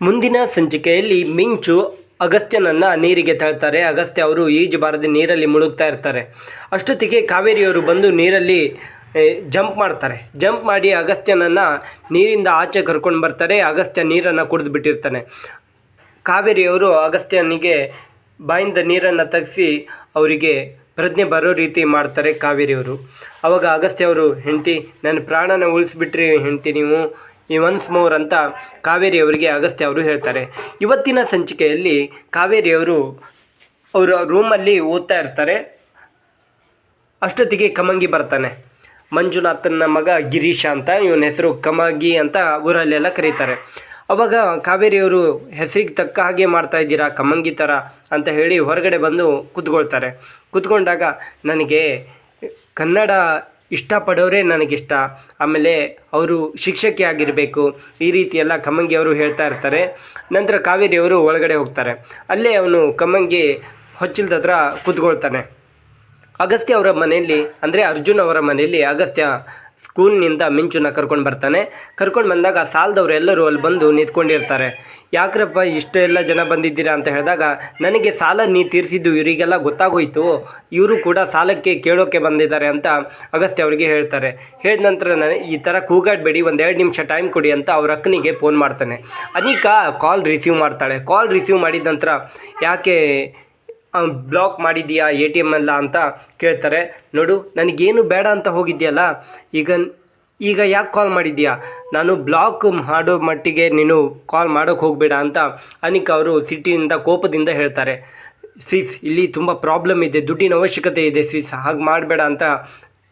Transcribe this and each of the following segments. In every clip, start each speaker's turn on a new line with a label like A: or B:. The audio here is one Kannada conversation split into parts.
A: ಮುಂದಿನ ಸಂಚಿಕೆಯಲ್ಲಿ ಮಿಂಚು ಅಗಸ್ತ್ಯನನ್ನ ನೀರಿಗೆ ತಳ್ತಾರೆ. ಅಗಸ್ತ್ಯ ಅವರು ಈಜು ಬಾರದೆ ನೀರಲ್ಲಿ ಮುಳುಗ್ತಾ ಇರ್ತಾರೆ. ಅಷ್ಟೊತ್ತಿಗೆ ಕಾವೇರಿಯವರು ಬಂದು ನೀರಲ್ಲಿ ಜಂಪ್ ಮಾಡ್ತಾರೆ. ಜಂಪ್ ಮಾಡಿ ಅಗಸ್ತ್ಯನನ್ನು ನೀರಿಂದ ಆಚೆ ಕರ್ಕೊಂಡು ಬರ್ತಾರೆ. ಅಗಸ್ತ್ಯ ನೀರನ್ನು ಕುಡಿದು ಬಿಟ್ಟಿರ್ತಾನೆ. ಕಾವೇರಿಯವರು ಅಗಸ್ತ್ಯನಿಗೆ ಬಾಯಿಂದ ನೀರನ್ನು ತೆಗೆಸಿ ಅವರಿಗೆ ಪ್ರಜ್ಞೆ ಬರೋ ರೀತಿ ಮಾಡ್ತಾರೆ ಕಾವೇರಿಯವರು. ಅವಾಗ ಅಗಸ್ತ್ಯ ಅವರು, ಹೆಂಡ್ತಿ ನನ್ನ ಪ್ರಾಣನ ಉಳಿಸ್ಬಿಟ್ರಿ ಹೆಂಡ್ತಿ ನೀವು. ಈ ಒನ್ಸ್ ಮೋರ್ ಅಂತ ಕಾವೇರಿಯವರಿಗೆ ಅಗಸ್ತ್ಯ ಅವರು ಹೇಳ್ತಾರೆ. ಇವತ್ತಿನ ಸಂಚಿಕೆಯಲ್ಲಿ ಕಾವೇರಿಯವರು ಅವರ ರೂಮಲ್ಲಿ ಓದ್ತಾ ಇರ್ತಾರೆ. ಅಷ್ಟೊತ್ತಿಗೆ ಕಮಂಗಿ ಬರ್ತಾನೆ. ಮಂಜುನಾಥನ ಮಗ ಗಿರೀಶ ಅಂತ, ಇವನ ಹೆಸರು ಕಮಗಿ ಅಂತ ಊರಲ್ಲೆಲ್ಲ ಕರೀತಾರೆ. ಅವಾಗ ಕಾವೇರಿಯವರು ಹೆಸರಿಗೆ ತಕ್ಕ ಹಾಗೆ ಮಾಡ್ತಾ ಇದ್ದೀರಾ, ಕಮಂಗಿ ಥರ ಅಂತ ಹೇಳಿ ಹೊರಗಡೆ ಬಂದು ಕೂತ್ಕೊಳ್ತಾರೆ. ಕೂತ್ಕೊಂಡಾಗ ನನಗೆ ಕನ್ನಡ ಇಷ್ಟಪಡೋರೇ ನನಗಿಷ್ಟ. ಆಮೇಲೆ ಅವರು ಶಿಕ್ಷಕಿ ಆಗಿರಬೇಕು, ಈ ರೀತಿ ಎಲ್ಲ ಕಮ್ಮಂಗಿ ಅವರು ಹೇಳ್ತಾ ಇರ್ತಾರೆ. ನಂತರ ಕಾವೇರಿಯವರು ಒಳಗಡೆ ಹೋಗ್ತಾರೆ. ಅಲ್ಲೇ ಅವನು ಕಮ್ಮಂಗಿ ಹೊಚ್ಚಿಲ್ದ ಹತ್ರ ಕೂತ್ಕೊಳ್ತಾನೆ. ಅಗಸ್ತ್ಯ ಅವರ ಮನೆಯಲ್ಲಿ, ಅಂದರೆ ಅರ್ಜುನ್ ಅವರ ಮನೆಯಲ್ಲಿ ಅಗಸ್ತ್ಯ ಸ್ಕೂಲ್ನಿಂದ ಮಿಂಚುನ ಕರ್ಕೊಂಡು ಬರ್ತಾನೆ. ಕರ್ಕೊಂಡು ಬಂದಾಗ ಸಾಲದವ್ರು ಎಲ್ಲರೂ ಅಲ್ಲಿ ಬಂದು ನಿಂತ್ಕೊಂಡಿರ್ತಾರೆ. ಯಾಕ್ರಪ್ಪ ಇಷ್ಟೆಲ್ಲ ಜನ ಬಂದಿದ್ದೀರಾ ಅಂತ ಹೇಳಿದಾಗ, ನನಗೆ ಸಾಲ ನೀ ತೀರಿಸಿದ್ದು ಇವರಿಗೆಲ್ಲ ಗೊತ್ತಾಗೋಯಿತು, ಇವರು ಕೂಡ ಸಾಲಕ್ಕೆ ಕೇಳೋಕ್ಕೆ ಬಂದಿದ್ದಾರೆ ಅಂತ ಅಗಸ್ತ್ಯ ಅವರಿಗೆ ಹೇಳ್ತಾರೆ. ಹೇಳಿದ ನಂತರ ನಾನು ಈ ಥರ ಕೂಗಾಡಬೇಡಿ ಒಂದು ಎರಡು ನಿಮಿಷ ಟೈಮ್ ಕೊಡಿ ಅಂತ ಅವ್ರ ಅಕ್ಕನಿಗೆ ಫೋನ್ ಮಾಡ್ತಾನೆ. ಅನಿಕಾ ಕಾಲ್ ರಿಸೀವ್ ಮಾಡ್ತಾಳೆ. ಕಾಲ್ ರಿಸೀವ್ ಮಾಡಿದ ನಂತರ, ಯಾಕೆ ಬ್ಲಾಕ್ ಮಾಡಿದೀಯಾ ಎ ಟಿ ಎಂ ಎಲ್ಲ ಅಂತ ಕೇಳ್ತಾರೆ. ನೋಡು, ನನಗೇನು ಬೇಡ ಅಂತ ಹೋಗಿದ್ಯಲ್ಲ ಈಗ ಈಗ ಯಾಕೆ ಕಾಲ್ ಮಾಡಿದ್ಯಾ? ನಾನು ಬ್ಲಾಕ್ ಮಾಡೋ ಮಟ್ಟಿಗೆ ನೀನು ಕಾಲ್ ಮಾಡೋಕ್ಕೆ ಹೋಗಬೇಡ ಅಂತ ಅನಿಕ್ ಅವರು ಸಿಟ್ಟಿಯಿಂದ ಕೋಪದಿಂದ ಹೇಳ್ತಾರೆ. ಸಿಸ್, ಇಲ್ಲಿ ತುಂಬ ಪ್ರಾಬ್ಲಮ್ ಇದೆ, ದುಡ್ಡಿನ ಅವಶ್ಯಕತೆ ಇದೆ ಸಿಸ್, ಹಾಗೆ ಮಾಡಬೇಡ ಅಂತ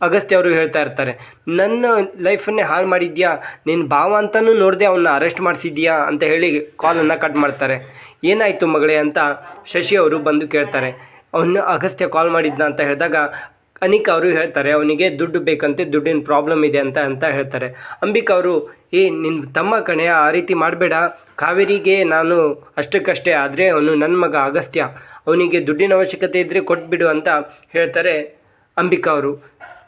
A: ಅಗಸ್ತ್ಯ ಅವರು ಹೇಳ್ತಾ ಇರ್ತಾರೆ. ನನ್ನ ಲೈಫನ್ನೇ ಹಾಳು ಮಾಡಿದ್ಯಾ? ನಿನ್ನ ಭಾವ ಅಂತಲೂ ನೋಡದೆ ಅವನ್ನ ಅರೆಸ್ಟ್ ಮಾಡಿಸಿದ್ಯಾ? ಅಂತ ಹೇಳಿ ಕಾಲನ್ನು ಕಟ್ ಮಾಡ್ತಾರೆ. ಏನಾಯಿತು ಮಗಳೇ ಅಂತ ಶಶಿ ಅವರು ಬಂದು ಕೇಳ್ತಾರೆ. ಅವನು ಅಗಸ್ತ್ಯ ಕಾಲ್ ಮಾಡಿದ್ನ ಅಂತ ಹೇಳಿದಾಗ ಅನಿಕ್ ಅವರು ಹೇಳ್ತಾರೆ, ಅವನಿಗೆ ದುಡ್ಡು ಬೇಕಂತೆ, ದುಡ್ಡಿನ ಪ್ರಾಬ್ಲಮ್ ಇದೆ ಅಂತ ಅಂತ ಹೇಳ್ತಾರೆ. ಅಂಬಿಕಾ ಅವರು, ಏ ನಿನ್ನ ತಮ್ಮ ಕಣೆ, ಆ ರೀತಿ ಮಾಡಬೇಡ. ಕಾವೇರಿಗೆ ನಾನು ಅಷ್ಟಕ್ಕಷ್ಟೇ, ಆದರೆ ಅವನು ನನ್ನ ಮಗ ಅಗಸ್ತ್ಯ. ಅವನಿಗೆ ದುಡ್ಡಿನ ಅವಶ್ಯಕತೆ ಇದ್ದರೆ ಕೊಟ್ಬಿಡು ಅಂತ ಹೇಳ್ತಾರೆ ಅಂಬಿಕಾ ಅವರು.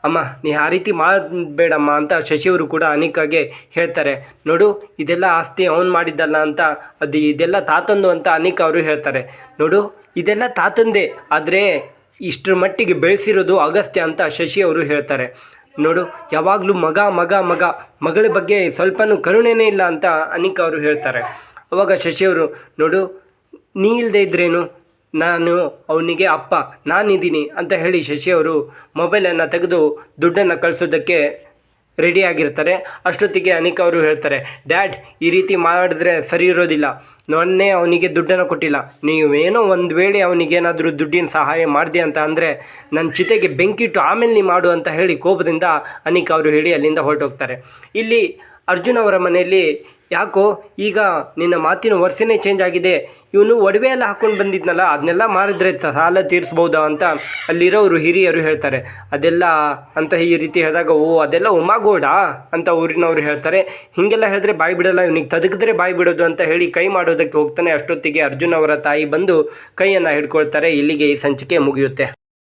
A: ಅಮ್ಮ, ನೀ ಆ ರೀತಿ ಮಾಡಬೇಡಮ್ಮ ಅಂತ ಶಶಿಯವರು ಕೂಡ ಅನಿಕಾಗೆ ಹೇಳ್ತಾರೆ. ನೋಡು, ಇದೆಲ್ಲ ಆಸ್ತಿ ಅವನು ಮಾಡಿದ್ದಲ್ಲ ಅಂತ, ಅದು ಇದೆಲ್ಲ ತಾತಂದು ಅಂತ ಅನಿಕಾ ಅವರು ಹೇಳ್ತಾರೆ. ನೋಡು, ಇದೆಲ್ಲ ತಾತಂದೆ, ಆದರೆ ಇಷ್ಟರ ಮಟ್ಟಿಗೆ ಬೆಳೆಸಿರೋದು ಅಗಸ್ತ್ಯ ಅಂತ ಶಶಿ ಅವರು ಹೇಳ್ತಾರೆ. ನೋಡು, ಯಾವಾಗಲೂ ಮಗ ಮಗ ಮಗ, ಮಗಳ ಬಗ್ಗೆ ಸ್ವಲ್ಪನೂ ಕರುಣೆನೇ ಇಲ್ಲ ಅಂತ ಅನಿಕಾ ಅವರು ಹೇಳ್ತಾರೆ. ಅವಾಗ ಶಶಿಯವರು ನೋಡು, ನೀ ಇಲ್ಲದೆ ಇದ್ರೇನು? ನಾನು, ಅವನಿಗೆ ಅಪ್ಪ, ನಾನಿದ್ದೀನಿ ಅಂತ ಹೇಳಿ ಶಶಿ ಅವರು ಮೊಬೈಲನ್ನು ತೆಗೆದು ದುಡ್ಡನ್ನು ಕಳಿಸೋದಕ್ಕೆ ರೆಡಿಯಾಗಿರ್ತಾರೆ ಅಷ್ಟೊತ್ತಿಗೆ ಅನಿಕಾ ಅವರು ಹೇಳ್ತಾರೆ, ಡ್ಯಾಡ್, ಈ ರೀತಿ ಮಾಡಿದ್ರೆ ಸರಿ ಇರೋದಿಲ್ಲ. ನನ್ನೇ ಅವನಿಗೆ ದುಡ್ಡನ್ನು ಕೊಟ್ಟಿಲ್ಲ. ನೀವೇನೋ ಒಂದು ವೇಳೆ ಅವನಿಗೇನಾದರೂ ದುಡ್ಡಿನ ಸಹಾಯ ಮಾಡಿದೆ ಅಂತ ಅಂದರೆ ನನ್ನ ಚಿತೆಗೆ ಬೆಂಕಿಟ್ಟು ಆಮೇಲೆ ನೀ ಮಾಡು ಅಂತ ಹೇಳಿ ಕೋಪದಿಂದ ಅನಿಕಾ ಅವರು ಹೇಳಿ ಅಲ್ಲಿಂದ ಹೊರಟೋಗ್ತಾರೆ. ಇಲ್ಲಿ ಅರ್ಜುನ್ ಅವರ ಮನೆಯಲ್ಲಿ ಯಾಕೋ ಈಗ ನಿನ್ನ ಮಾತಿನ ವರ್ಷನೇ ಚೇಂಜ್ ಆಗಿದೆ. ಇವನು ಒಡವೆ ಎಲ್ಲ ಹಾಕ್ಕೊಂಡು ಬಂದಿದ್ನಲ್ಲ ಅದನ್ನೆಲ್ಲ ಮಾರಿದ್ರೆ ಸಾಲ ತೀರಿಸ್ಬೋದಾ ಅಂತ ಅಲ್ಲಿರೋರು ಹಿರಿಯರು ಹೇಳ್ತಾರೆ. ಅದೆಲ್ಲ ಅಂತ ಈ ರೀತಿ ಹೇಳಿದಾಗ, ಓ, ಅದೆಲ್ಲ ಉಮಾಗೋಡ ಅಂತ ಊರಿನವರು ಹೇಳ್ತಾರೆ. ಹೀಗೆಲ್ಲ ಹೇಳಿದ್ರೆ ಬಾಯಿ ಬಿಡಲ್ಲ, ಇವನಿಗೆ ತದಕಿದ್ರೆ ಬಾಯಿ ಬಿಡೋದು ಅಂತ ಹೇಳಿ ಕೈ ಮಾಡೋದಕ್ಕೆ ಹೋಗ್ತಾನೆ. ಅಷ್ಟೊತ್ತಿಗೆ ಅರ್ಜುನ್ ಅವರ ತಾಯಿ ಬಂದು ಕೈಯನ್ನು ಹಿಡ್ಕೊಳ್ತಾರೆ. ಇಲ್ಲಿಗೆ ಈ ಸಂಚಿಕೆ ಮುಗಿಯುತ್ತೆ.